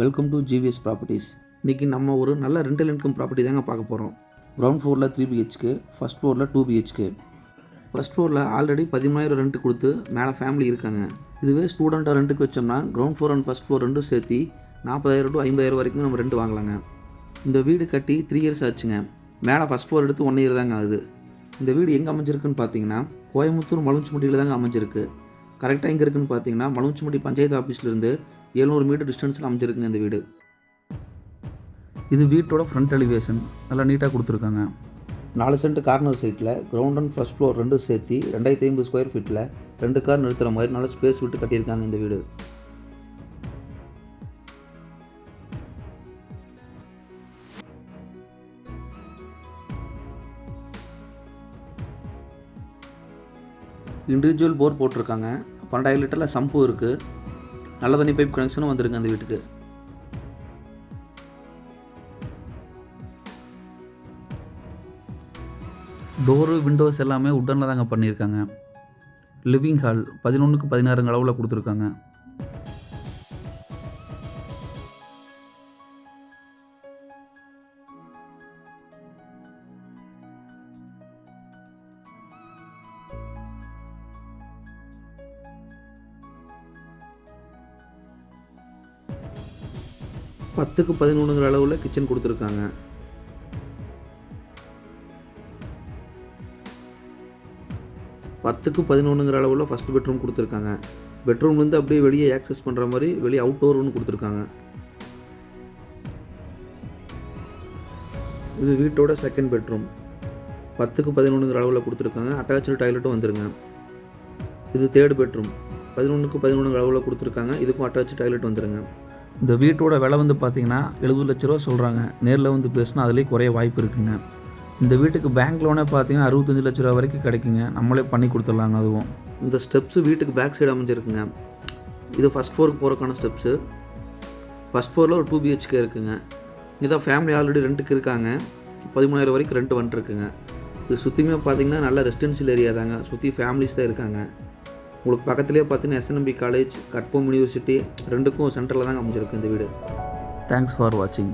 Welcome to GVS properties இன்றைக்கி நம்ம ஒரு நல்ல ரெண்டல் இன்கம் ப்ராப்பர்ட்டி தாங்க பார்க்க போகிறோம் கிரவுண்ட் ஃப்ளோரில் த்ரீ பிஹெச்கே ஃபஸ்ட் ஃப்ளோரில் டூ பிஹெச்கே ஃபஸ்ட் ஃப்ளோரில் ஆல்ரெடி பதிமூணாயிரம் ரெண்ட் கொடுத்து மேலே ஃபேமிலி இருக்காங்க. இதுவே ஸ்டூடெண்ட்டாக ரெண்ட்டுக்கு வச்சோம்னா ground floor and first floor ரெண்டும் சேர்த்து நாற்பதாயிரம் டு ஐம்பதாயிரம் வரைக்கும் நம்ம ரெண்டு வாங்கலாங்க. இந்த வீடு கட்டி த்ரீ இயர்ஸ் ஆச்சுங்க. மேலே ஃபஸ்ட் ஃப்ளோர் எடுத்து ஒன் இயர் தாங்க ஆகுது. இந்த வீடு எங்கே அமைஞ்சிருக்குன்னு பார்த்தீங்கன்னா கோயம்புத்தூர் மலுஞ்சிமுட்டியில் தாங்க அமைஞ்சிருக்கு. கரெக்டாக எங்கே இருக்குன்னு பார்த்தீங்கன்னா மலுஞ்சிமுட்டி பஞ்சாயத்து ஆஃபீஸ்லேருந்து எழுநூறு மீட்டர் டிஸ்டன்ஸில் அமைஞ்சிருக்குங்க இந்த வீடு. இது வீட்டோட ஃப்ரண்ட் எலிவேஷன் நல்லா நீட்டாக கொடுத்துருக்காங்க. நாலு சென்ட் கார்னர் சைட்டில் கிரவுண்ட் அண்ட் ஃபஸ்ட் ஃப்ளோர் ரெண்டும் சேர்த்து ரெண்டாயிரத்தி ஐம்பது ஸ்கொயர் ஃபீட்டில் ரெண்டு கார் நிறுத்துகிற மாதிரி நல்ல ஸ்பேஸ் விட்டு கட்டியிருக்காங்க இந்த வீடு. இண்டிவிஜுவல் போர் போட்டிருக்காங்க. பன்னெண்டாயிரம் லிட்டரில் சம்பு இருக்குது நல்ல தண்ணி பைப் கனெக்ஷனும் வந்திருக்கு அந்த வீட்டுக்கு. டோரு விண்டோஸ் எல்லாமே உட்டனில் தாங்க பண்ணியிருக்காங்க. லிவிங் ஹால் பதினொன்றுக்கு பதினாறுங்க அளவில் கொடுத்துருக்காங்க. பத்துக்கு பதினொன்றுங்கிற அளவில் கிச்சன் கொடுத்துருக்காங்க. பத்துக்கு பதினொன்றுங்கிற அளவில் ஃபஸ்ட் பெட்ரூம் கொடுத்துருக்காங்க. பெட்ரூம்லேருந்து அப்படியே வெளியே ஆக்சஸ் பண்ணுற மாதிரி வெளியே அவுட்டோர் ஒன்று கொடுத்துருக்காங்க. இது வீட்டோட செகண்ட் பெட்ரூம் பத்துக்கு பதினொன்றுங்கிற அளவில் கொடுத்துருக்காங்க. அட்டாச்சு டாய்லெட்டும் வந்துருங்க. இது தேர்ட் பெட்ரூம் பதினொன்றுக்கு பதினொன்றுங்கிற அளவில் கொடுத்துருக்காங்க. இதுக்கும் அட்டாச்சு டாய்லெட் வந்துருங்க. இந்த வீட்டோட விலை வந்து பார்த்தீங்கன்னா எழுபது லட்ச ரூபா சொல்கிறாங்க நேரில் வந்து பேசினா அதுலேயே குறைய வாய்ப்பு இருக்குங்க. இந்த வீட்டுக்கு பேங்க் லோனே பார்த்தீங்கன்னா அறுபத்தஞ்சு லட்ச ரூபா வரைக்கும் கிடைக்குங்க. நம்மளே பண்ணி கொடுத்துடலாங்க அதுவும். இந்த ஸ்டெப்ஸு வீட்டுக்கு பேக் சைடு அமைஞ்சிருக்குங்க. இது ஃபஸ்ட் ஃப்ளோருக்கு போகிறக்கான ஸ்டெப்ஸு ஃபஸ்ட் ஃப்ளோரில் ஒரு டூ பிஹெச்கே இருக்குங்க. இதான் ஃபேமிலி ஆல்ரெடி ரெண்டுக்கு இருக்காங்க. பதிமூணாயிரம் வரைக்கும் ரெண்டு வந்துட்டுருக்குங்க இது சுற்றியுமே பார்த்தீங்கன்னா நல்ல ரெசிடென்சியல் ஏரியா தாங்க. சுற்றி ஃபேமிலிஸ் தான் இருக்காங்க. உங்களுக்கு பக்கத்துலேயே பார்த்தீங்கன்னா எஸ்என்எம்பி காலேஜ் கட்போம் யூனிவர்சிட்டி ரெண்டுக்கும் சென்டரில் தாங்க அமைஞ்சிருக்கு இந்த வீடு. தேங்க்ஸ் ஃபார் வாட்சிங்